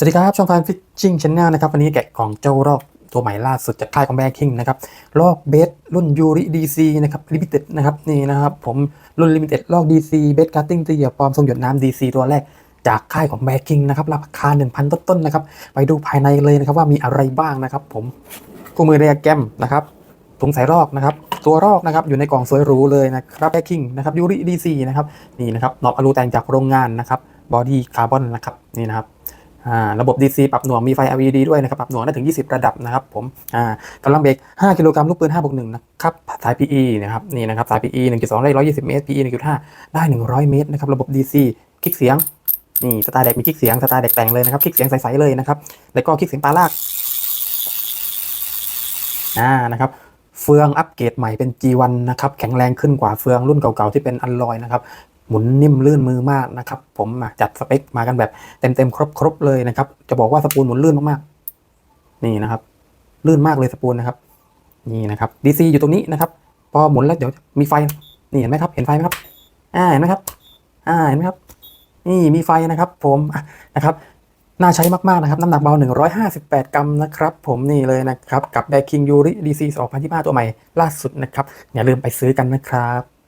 สวัสดีครับช่องฟานฟิชชิ่งชแนลนะครับวันนี้แกะกล่องเจ้ารอกตัวใหม่ล่าสุดจากค่ายของแบร์คิงนะครับลอกเบสรุ่นยูริดีซีนะครับลิมิเต็ดนะครับนี่นะครับผมรุ่นลิมิเต็ดลอกดีซีเบสการ์ติ้งตีเหยียบปลอมทรงหยดน้ำดีซีตัวแรกจากค่ายของแบร์คิงนะครับราคา 1,000 ต้นๆนะครับไปดูภายในเลยนะครับว่ามีอะไรบ้างนะครับ ผมคู่มือเรียแกรมนะครับถุงใส่รอกนะครับตัวรอกนะครับอยู่ในกล่องสวยหรูเลยนะครับแบร์คิงนะครับยูริดีซีนะครับนี่นะครับนอบอลูแต่งจากโรงงานนะครับบอดี้คาร์บอนนะครับนี่นะครับ ระบบ DC ปรับหน่วงมีไฟ LED ด้วยนะครับ ปรับหน่วงได้ถึง 20 ระดับนะครับผมอ่ากำลังเบรก 5 กิโลกรัมลูกปืน5บวก1นะครับ สาย PE นะครับ นี่นะครับ สาย PE 1.2 ได้ 120 เมตร PE 1.5 ได้ 100 เมตรนะครับ ระบบ DC คลิกเสียง นี่สไตล์เด็กมีคลิกเสียง สไตล์เด็กแต่งเลยนะครับ คลิกเสียงใสๆเลยนะครับ แล้วก็คลิกเสียงปลาลาก อ่า นะครับเฟืองอัปเกรดใหม่เป็น G1 นะครับ แข็งแรงขึ้นกว่าเฟืองรุ่นเก่าๆที่เป็นอัลลอยนะครับ หมุนนิ่มลื่นมือมากนะครับ ผมจัดสเปคมากันแบบเต็มๆครบครบเลยนะครับ จะบอกว่าสปูนหมุนลื่นมากๆ นี่นะครับ ลื่นมากเลยสปูนนะครับ นี่นะครับ DC อยู่ตรงนี้นะครับ พอหมุนแล้วเดี๋ยวมีไฟนี่เห็นไหมครับเห็นไฟไหมครับอ่าเห็นไหมครับอ่าเห็นไหมครับ นี่มีไฟนะครับ ผมนะครับน่าใช้มาก ๆ นะครับ น้ำหนักเบา 158 กรัมนะครับ ผมนี่เลยนะครับ กับ b a k i n g Yuri DC 2025 ตัวใหม่ล่าสุดนะครับ อย่าลืมไปซื้อกันนะครับ